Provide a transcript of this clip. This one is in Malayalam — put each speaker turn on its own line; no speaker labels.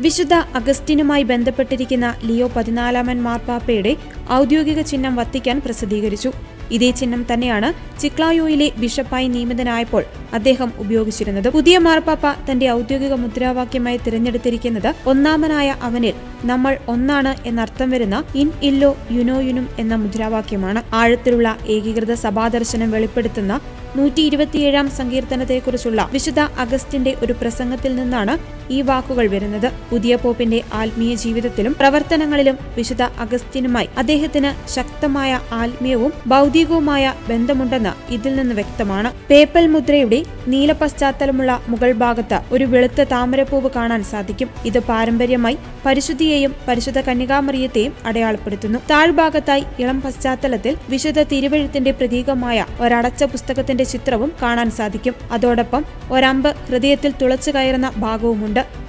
വിശുദ്ധ അഗസ്റ്റിനുമായി ബന്ധപ്പെട്ടിരിക്കുന്ന ലിയോ പതിനാലാമൻ മാർപ്പാപ്പയുടെ ഔദ്യോഗിക ചിഹ്നം വത്തിക്കാൻ പ്രസിദ്ധീകരിച്ചു. ഇതേ ചിഹ്നം തന്നെയാണ് ചിക്ലായോയിലെ ബിഷപ്പായി നിയമിതനായപ്പോൾ അദ്ദേഹം ഉപയോഗിച്ചിരുന്നത്. പുതിയ മാർപ്പാപ്പ തന്റെ ഔദ്യോഗിക മുദ്രാവാക്യമായി തിരഞ്ഞെടുത്തിരിക്കുന്നത് ഒന്നാമനായ അവനിൽ നമ്മൾ ഒന്നാണ് എന്നർത്ഥം വരുന്ന ഇൻ ഇല്ലോ യുനോയുനും എന്ന മുദ്രാവാക്യമാണ്. ആഴത്തിലുള്ള ഏകീകൃത സഭാദർശനം വെളിപ്പെടുത്തുന്ന നൂറ്റി ഇരുപത്തിയേഴാം സങ്കീർത്തനത്തെക്കുറിച്ചുള്ള വിശുദ്ധ അഗസ്റ്റിന്റെ ഒരു പ്രസംഗത്തിൽ നിന്നാണ് ഈ വാക്കുകൾ വരുന്നത്. പുതിയ പോപ്പിന്റെ ആത്മീയ ജീവിതത്തിലും പ്രവർത്തനങ്ങളിലും വിശുദ്ധ അഗസ്റ്റിനുമായി അദ്ദേഹത്തിന് ശക്തമായ ആത്മീയവും ഭൗതികവുമായ ബന്ധമുണ്ടെന്ന് ഇതിൽ നിന്ന് വ്യക്തമാണ്. പേപ്പൽ മുദ്രയുടെ നീല പശ്ചാത്തലമുള്ള മുകൾ ഭാഗത്ത് ഒരു വെളുത്ത താമരപ്പൂവ് കാണാൻ സാധിക്കും. ഇത് പാരമ്പര്യമായി പരിശുദ്ധിയെയും പരിശുദ്ധ കന്യകാമറിയത്തെയും അടയാളപ്പെടുത്തുന്നു. താഴ്ഭാഗത്തായി ഇളം പശ്ചാത്തലത്തിൽ വിശുദ്ധ തിരുവഴുത്തിന്റെ പ്രതീകമായ ഒരടച്ച പുസ്തകത്തിന്റെ ചിത്രവും കാണാൻ സാധിക്കും. അതോടൊപ്പം ഒരമ്പ് ഹൃദയത്തിൽ തുളച്ചു കയറുന്ന ഭാഗവുമുണ്ട്.